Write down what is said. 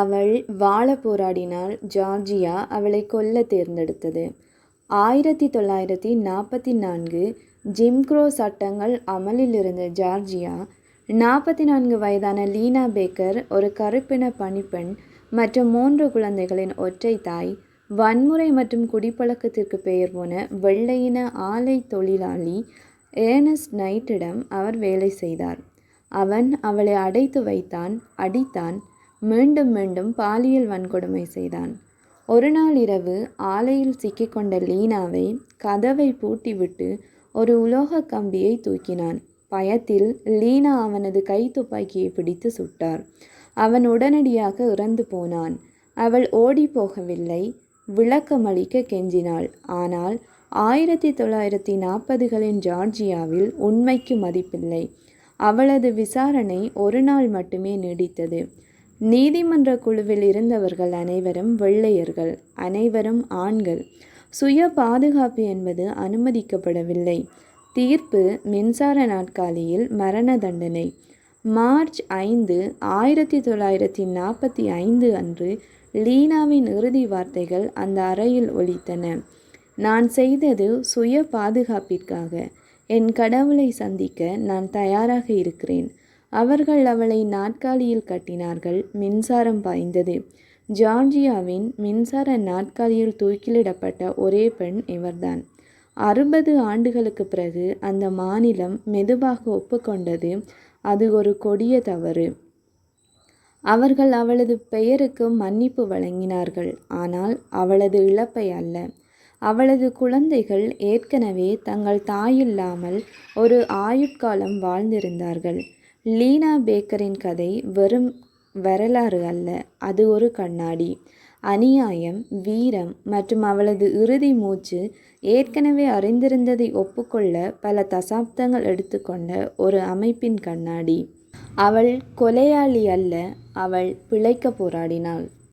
அவள் வாழ போராடினால் ஜார்ஜியா அவளை கொல்ல தேர்ந்தெடுத்தது. ஆயிரத்தி தொள்ளாயிரத்தி நாற்பத்தி நான்கு ஜிம்க்ரோ சட்டங்கள் அமலில் இருந்த ஜார்ஜியா நாற்பத்தி நான்கு வயதான லீனா பேக்கர் ஒரு கருப்பின பணிப்பெண் மற்றும் மூன்று குழந்தைகளின் ஒற்றை தாய் வன்முறை மற்றும் குடிப்பழக்கத்திற்கு பெயர் போன வெள்ளையின ஆலை தொழிலாளி ஏனஸ் நைட்டிடம் அவர் வேலை செய்தார். அவன் அவளை அடைத்து வைத்தான் அடித்தான் மீண்டும் மீண்டும் பாலியல் வன்கொடுமை செய்தான். ஒரு நாள் இரவு ஆலையில் சிக்கிக்கொண்ட லீனாவை கதவை பூட்டிவிட்டு ஒரு உலோக கம்பியை தூக்கினான். பயத்தில் லீனா அவனது கை துப்பாக்கியை பிடித்து சுட்டார். அவன் உடனடியாக இறந்து போனான். அவள் ஓடி போகவில்லை. விளக்கமளிக்க கெஞ்சினாள். ஆனால் ஆயிரத்தி தொள்ளாயிரத்தி நாற்பதுகளின் ஜார்ஜியாவில் உண்மைக்கு மதிப்பில்லை. அவளது விசாரணை ஒரு நாள் மட்டுமே நீடித்தது. நீதிமன்ற குழுவில் இருந்தவர்கள் அனைவரும் வெள்ளையர்கள் அனைவரும் ஆண்கள். சுய பாதுகாப்பு என்பது அனுமதிக்கப்படவில்லை. தீர்ப்பு மின்சார நாட்காலியில் மரண தண்டனை. மார்ச் ஐந்து ஆயிரத்தி தொள்ளாயிரத்தி நாற்பத்தி ஐந்து அன்று லீனாவின் இறுதி வார்த்தைகள் அந்த அறையில் ஒலித்தன. நான் செய்தது சுய பாதுகாப்பிற்காக. என் கடவுளை சந்திக்க நான் தயாராக இருக்கிறேன். அவர்கள் அவளை நாற்காலியில் கட்டினார்கள். மின்சாரம் பாய்ந்தது. ஜார்ஜியாவின் மின்சார நாற்காலியில் தூக்கிலிடப்பட்ட ஒரே பெண் இவர்தான். அறுபது ஆண்டுகளுக்கு பிறகு அந்த மாநிலம் மெதுவாக ஒப்புக்கொண்டது. அது ஒரு கொடிய தவறு. அவர்கள் அவளது பெயருக்கு மன்னிப்பு வழங்கினார்கள். ஆனால் அவளது இழப்பை அல்ல. அவளது குழந்தைகள் ஏற்கனவே தங்கள் தாயில்லாமல் ஒரு ஆயுட்காலம் வாழ்ந்திருந்தார்கள். லீனா பேக்கரின் கதை வெறும் வரலாறு அல்ல அது ஒரு கண்ணாடி. அநியாயம் வீரம் மற்றும் அவளது இறுதி மூச்சு ஏற்கனவே அறிந்திருந்ததை ஒப்புக்கொள்ள பல தசாப்தங்கள் எடுத்துக்கொண்ட ஒரு அமைப்பின் கண்ணாடி. அவள் கொலையாளி அல்ல அவள் பிழைக்க போராடினாள்.